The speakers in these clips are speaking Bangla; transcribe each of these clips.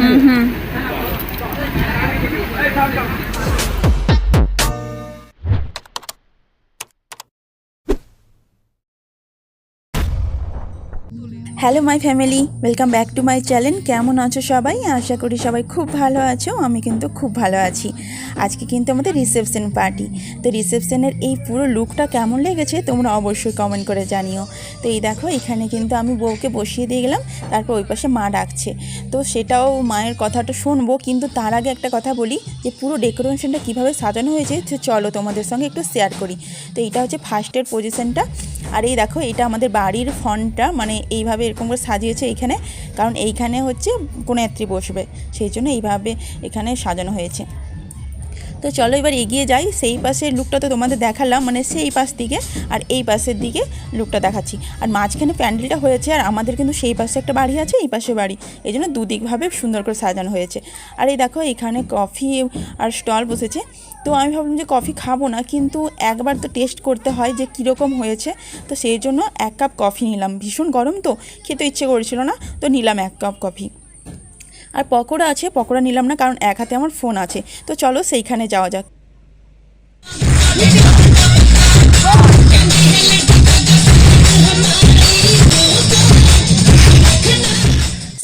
Hmm hmm. Hello my family, welcome back to my channel. কেমন আছো সবাই? আশা করি সবাই খুব ভালো আছো, আমি কিন্তু খুব ভালো আছি। আজকে কিন্তু আমাদের রিসেপশন পার্টি। তো রিসেপশনের এই পুরো লুকটা কেমন লেগেছে তোমরা অবশ্যই কমেন্ট করে জানিও। তো এই দেখো, এখানে কিন্তু আমি বউকে বসিয়ে দিয়ে গেলাম, তারপর ওই পাশে মা ডাকছে। তো সেটাও মায়ের কথাটা শুনব, কিন্তু তার আগে একটা কথা বলি, যে পুরো ডেকোরেশনটা কীভাবে সাজানো হয়েছে চলো তোমাদের সঙ্গে একটু শেয়ার করি। তো এইটা হচ্ছে ফার্স্টের পজিশনটা আর এই দেখো এটা আমাদের বাড়ির ফন্টটা মানে এইভাবে এরকম করে সাজিয়েছে এইখানে, কারণ এইখানে হচ্ছে কোনো বসবে, সেই জন্য এইভাবে এখানে সাজানো হয়েছে। তো চলো এবার এগিয়ে যাই। সেই পাশের লুকটা তো তোমাদের দেখালাম মানে সেই পাশ দিকে আর এই পাশের দিকে লুকটা দেখাচ্ছি। আর মাঝখানে প্যান্ডেলটা হয়েছে আর আমাদের কিন্তু সেই পাশে একটা বাড়ি আছে, এই পাশে বাড়ি। এই জন্য দুদিকভাবে সুন্দর করে সাজানো হয়েছে। আর এই দেখো, এখানে কফি আর স্টল বসেছে। তো আমি ভাবলাম যে কফি খাব না, কিন্তু একবার তো টেস্ট করতে হয় যে কীরকম হয়েছে। তো সেই জন্য এক কাপ কফি নিলাম। ভীষণ গরম তো, খেতে ইচ্ছে করেছিল না, তো নিলাম এক কাপ কফি আর পকোড়া আছে, পকোড়া নিলাম না, কারণ এক হাতে আমার ফোন আছে। তো চলো সেইখানে যাওয়া যাক।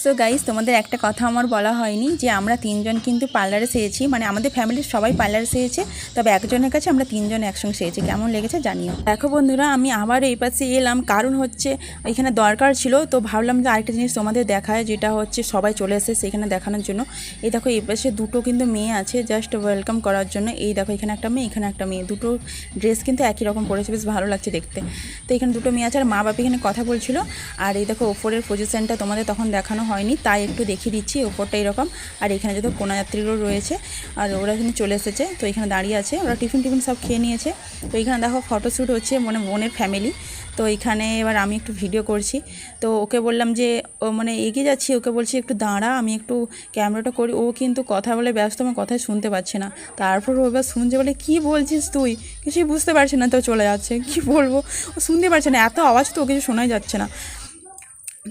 সো গাইস তোমাদের একটা কথা আমার বলা হয়নি যে আমরা তিনজন কিন্তু পার্লারে সেরেছি মানে আমাদের ফ্যামিলির সবাই পার্লারে সেরেছে তবে একজনের কাছে আমরা তিনজন একসঙ্গে সেরেছি কেমন লেগেছে জানিও। দেখো বন্ধুরা, আমি আবার এই পাশে এলাম। কারণ হচ্ছে, এখানে দরকার ছিল, তো ভাবলাম যে আরেকটা জিনিস তোমাদের দেখায়, যেটা হচ্ছে সবাই চলে এসে সেখানে দেখানোর জন্য। এই দেখো, এই পাশে দুটো কিন্তু মেয়ে আছে জাস্ট ওয়েলকাম করার জন্য। এই দেখো, এখানে একটা মেয়ে, এখানে একটা মেয়ে। দুটো ড্রেস কিন্তু একই রকম পরেছে, বেশ ভালো লাগছে দেখতে। তো এখানে দুটো মেয়ে আছে, আর মা বাবা এখানে কথা বলছিল। আর এই দেখো, ওপরের পজিশনটা তোমাদের তখন দেখানো হয়নি, তাই একটু দেখিয়ে দিচ্ছি, ওপরটা এরকম। আর এখানে যত কোনাযাত্রীরও রয়েছে, আর ওরা এখানে চলে এসেছে, তো এখানে দাঁড়িয়ে আছে। ওরা টিফিন টিফিন সব খেয়ে নিয়েছে। তো এখানে দেখো ফটোশ্যুট হচ্ছে মানে বোনের ফ্যামিলি তো এখানে এবার আমি একটু ভিডিও করছি। তো ওকে বললাম যে, ও মানে এগিয়ে যাচ্ছি, ওকে বলছি একটু দাঁড়া, আমি একটু ক্যামেরাটা করি। ও কিন্তু কথা বলে ব্যস্ত, আমার কথাই শুনতে পাচ্ছে না। তারপর ও এবার শুনছে বলে, কী বলছিস তুই? কিছুই বুঝতে পারছে না। তো চলে যাচ্ছে। কি বলব? ও শুনতে পারছে না, এত আওয়াজ তো ও কিছু শোনাই যাচ্ছে না।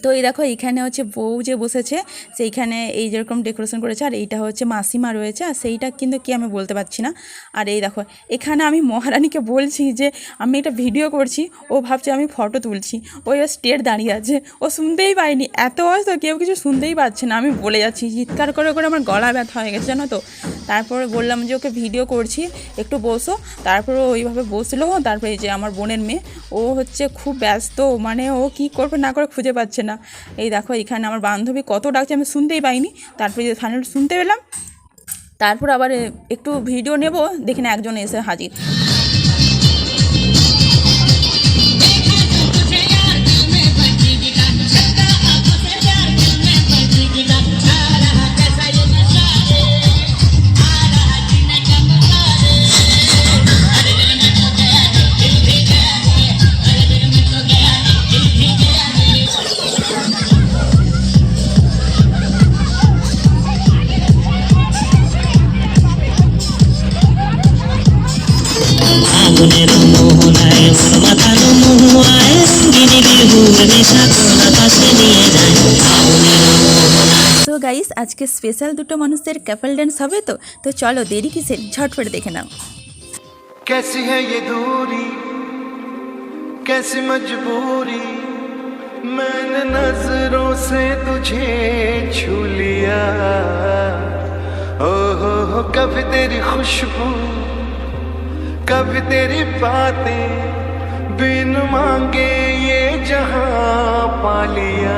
তো এই দেখো, এইখানে হচ্ছে বউ যে বসেছে, সেইখানে এই যেরকম ডেকোরেশন করেছে, আর এইটা হচ্ছে মাসিমা রয়েছে, আর সেইটা কিন্তু কি আমি বলতে পারছি না। আর এই দেখো, এখানে আমি মহারানীকে বলছি যে, আমি একটা ভিডিও করছি, ও ভাবছে আমি ফটো তুলছি ওই স্টেট দাঁড়িয়ে আছে, ও শুনতেই পায়নি। এত তো কেউ কিছু শুনতেই পাচ্ছে না, আমি বলে যাচ্ছি, চিৎকার করে করে আমার গলা ব্যথা হয়ে গেছে, জানো তো। তারপরে বললাম যে, ওকে ভিডিও করছি, একটু বসো। তারপরে ওইভাবে বসল, তারপরে এই যে আমার বোনের মেয়ে, ও হচ্ছে খুব ব্যস্ত মানে ও কি করবে না করে খুঁজে পাচ্ছে না। এই দেখো, এখানে আমার বান্ধবী কত ডাকছে, আমি শুনতেই পাইনি। তারপরে যে ফাইনাল শুনতে পেলাম। তারপর আবার একটু ভিডিও নেব, দেখি না একজন এসে হাজির। আগুনের মোহনায় ওর মাথানো মহুয়ায় গিনি বিহুর নেশা কোন আকাশে নিয়ে যায় আগুনের মোহনায় তো গাইস আজকে স্পেশাল দুটো মানুষের কাপল ডান্স হবে তো তো চলো দেরি কিসের ঝটফট দেখে নাও कैसी है ये दूरी कैसी मजबूरी मैंने नजरों से तुझे छू लिया ओ हो हो कभी तेरी खुशबू कभी तेरी बातें बिन मांगे ये जहाँ पा लिया।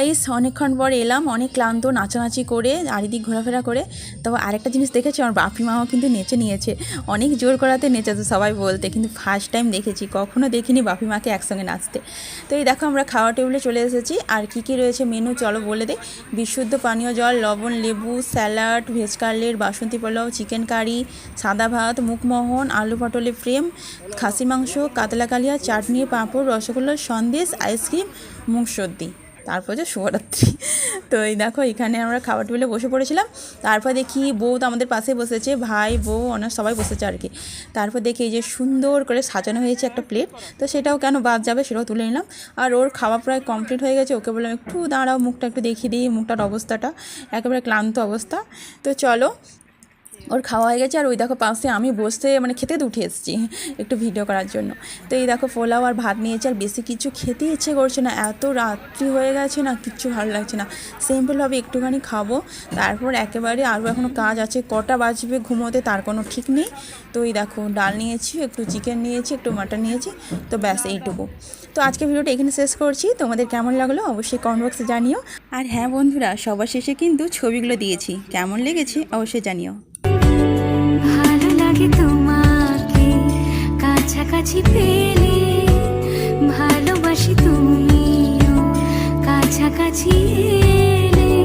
গাইস অনেকক্ষণ পর এলাম, অনেক ক্লান্ত, নাচানাচি করে, চারিদিক ঘোরাফেরা করে। তবে আরেকটা জিনিস দেখেছি? আমার বাপি মাও কিন্তু নেচে নিয়েছে। অনেক জোর করাতে নেচেছে সবাই বলতে, কিন্তু ফার্স্ট টাইম দেখেছি, কখনো দেখিনি বাপি মাকে একসঙ্গে নাচতে। তো এই দেখো, আমরা খাওয়া টেবিলে চলে এসেছি। আর কি কি রয়েছে মেনু চলো বলে দিই। বিশুদ্ধ পানীয় জল, লবণ, লেবু স্যালাড ভেজ কাটলেট বাসন্তী পোলাও চিকেন কারি সাদা ভাত, মুখমোহন, আলু পটলের ফ্রেম খাসি মাংস, কাতলা কালিয়া, চাটনি, পাঁপড়, রসগোল্লা, সন্দেশ আইসক্রিম মুখ সর্দি। তারপর যে শুভরাত্রি। তো এই দেখো, এখানে আমরা খাবার টেবিলে বসে পড়েছিলাম। তারপর দেখি বউ তো আমাদের পাশে বসেছে, ভাই, বউ অনেক সবাই বসেছে আর কি। তারপর দেখি এই যে সুন্দর করে সাজানো হয়েছে একটা প্লেট তো সেটাও কেন বাদ যাবে সেটাও তুলে নিলাম। আর ওর খাওয়া প্রায় কমপ্লিট হয়ে গেছে, ওকে বললাম, একটু দাঁড়াও, মুখটা একটু দেখিয়ে দিই, মুখটার অবস্থাটা। একেবারে ক্লান্ত অবস্থা। তো চলো ওর খাওয়া হয়ে গেছে আর ওই দেখো পাশে আমি বসতে মানে খেতে উঠে এসেছি একটু ভিডিও করার জন্য। তো এই দেখো পোলাও আর ভাত নিয়েছে আর বেশি কিছু খেতে ইচ্ছে করছে না। এত রাত্রি হয়ে গেছে না, কিচ্ছু ভালো লাগছে না। সিম্পলভাবে একটুখানি খাব, তারপর একেবারে আরও এখনও কাজ আছে। কটা বাজবে ঘুমোতে তার কোনো ঠিক নেই। তো এই দেখো ডাল নিয়েছি, একটু চিকেন নিয়েছি, একটু মাটন নিয়েছি, তো ব্যাস এইটুকু। তো আজকে ভিডিওটা এখানে শেষ করছি। তোমাদের কেমন লাগল অবশ্যই কমেন্ট বক্সে জানিও। আর হ্যাঁ বন্ধুরা, সবার শেষে কিন্তু ছবিগুলো দিয়েছি। কেমন লেগেছে অবশ্যই জানিও। লাগে তোমাকে কাছাকাছি পেলে ভালোবাসি তুমিও কাছাকাছি এলে।